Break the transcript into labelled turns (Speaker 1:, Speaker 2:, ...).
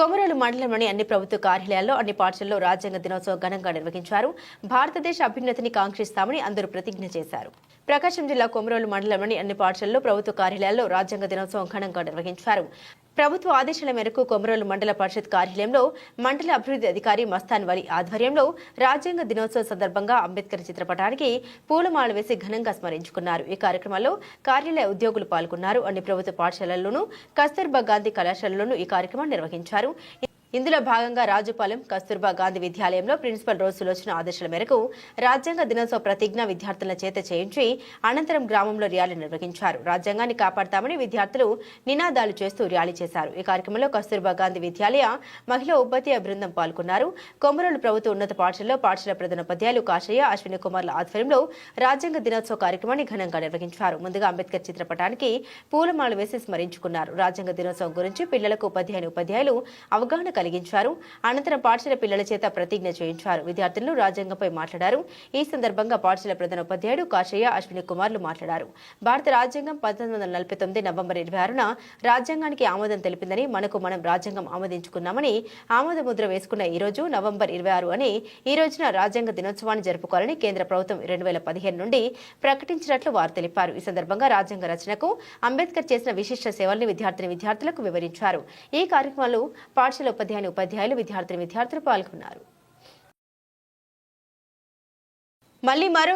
Speaker 1: కొమరలు మండలంలోని అన్ని ప్రభుత్వ కార్యాలయాల్లో అన్ని పాఠశాలలో రాజ్యాంగ దినోత్సవం ఘనంగా నిర్వహించారు. భారతదేశ అభ్యున్నతిని కాంక్షిస్తామని అందరూ ప్రతిజ్ఞ చేశారు. ప్రకాశం జిల్లా కొమరోలు మండలంలోని అన్ని పాఠశాలలో ప్రభుత్వ కార్యాలయాల్లో రాజ్యాంగ దినోత్సవం ఘనంగా నిర్వహించారు. ప్రభుత్వ ఆదేశాల మేరకు కొమరోలు మండల పరిషత్ కార్యాలయంలో మండల అభివృద్ధి అధికారి మస్తాన్ వలి ఆధ్వర్యంలో రాజ్యాంగ దినోత్సవం సందర్భంగా అంబేద్కర్ చిత్రపటానికి పూలమాల వేసి ఘనంగా స్మరించుకున్నారు. ఈ కార్యక్రమంలో కార్యాలయ ఉద్యోగులు పాల్గొన్నారు. అన్ని ప్రభుత్వ పాఠశాలల్లోనూ కస్తూర్బా గాంధీ కళాశాలలోనూ ఈ కార్యక్రమం నిర్వహించారు. ఇందులో భాగంగా రాజుపాలెం కస్తూర్బా గాంధీ విద్యాలయంలో ప్రిన్సిపల్ రోజు సులోచన ఆదేశాల మేరకు రాజ్యాంగ దినోత్సవ ప్రతిజ్ఞ విద్యార్థుల చేత చేయించి అనంతరం గ్రామంలో ర్యాలీ నిర్వహించారు. రాజ్యాంగాన్ని కాపాడతామని విద్యార్థులు నినాదాలు చేస్తూ ర్యాలీ చేశారు. ఈ కార్యక్రమంలో కస్తూర్బా గాంధీ విద్యాలయ మహిళా ఉపాధ్యాయ బృందం పాల్గొన్నారు. కొమరోలు ప్రభుత్వ ఉన్నత పాఠశాలలో పాఠశాల ప్రధానోపాధ్యాయులు కాశయ్య అశ్విని కుమార్ల ఆధ్వర్యంలో రాజ్యాంగ దినోత్సవ కార్యక్రమాన్ని ఘనంగా నిర్వహించారు. ముందుగా అంబేద్కర్ చిత్రపటానికి పూలమాల వేసి స్మరించుకున్నారు. రాజ్యాంగ దినోత్సవం గురించి పిల్లలకు ఉపాధ్యాయుని ఉపాధ్యాయులు అవగాహన కలిగించారు. అనంతరం పాఠశాల పిల్లల చేత ప్రతిజ్ఞ చేయించారు. విద్యార్థులు రాజ్యాంగంపై మాట్లాడారు. ఈ సందర్భంగా పాఠశాల ప్రధాన ఉపాధ్యాయుడు కాశయ్య అశ్విని కుమార్లు మాట్లాడారు. భారత రాజ్యాంగం పంతొమ్మిది వందల నలభై తొమ్మిది నవంబర్ ఇరవై ఆరున రాజ్యాంగానికి ఆమోదం తెలిపిందని మనకు మనం రాజ్యాంగం ఆమోదించుకున్నామని ఆమోద ముద్ర వేసుకున్న ఈ రోజు నవంబర్ ఇరవై ఆరు అని ఈ రోజున రాజ్యాంగ దినోత్సవాన్ని జరుపుకోవాలని కేంద్ర ప్రభుత్వం రెండు వేల పదిహేను నుండి ప్రకటించినట్లు వారు తెలిపారు. ఈ సందర్భంగా రాజ్యాంగ రచనకు అంబేద్కర్ చేసిన విశిష్ట సేవల్ని విద్యార్థిని విద్యార్థులకు వివరించారు. ఈ కార్యక్రమాలు పాఠశాల ఉపాధ్యాయులు ఉపాధ్యాయులు విద్యార్థిని విద్యార్థులు పాల్గొన్నారు. మళ్ళీ మరో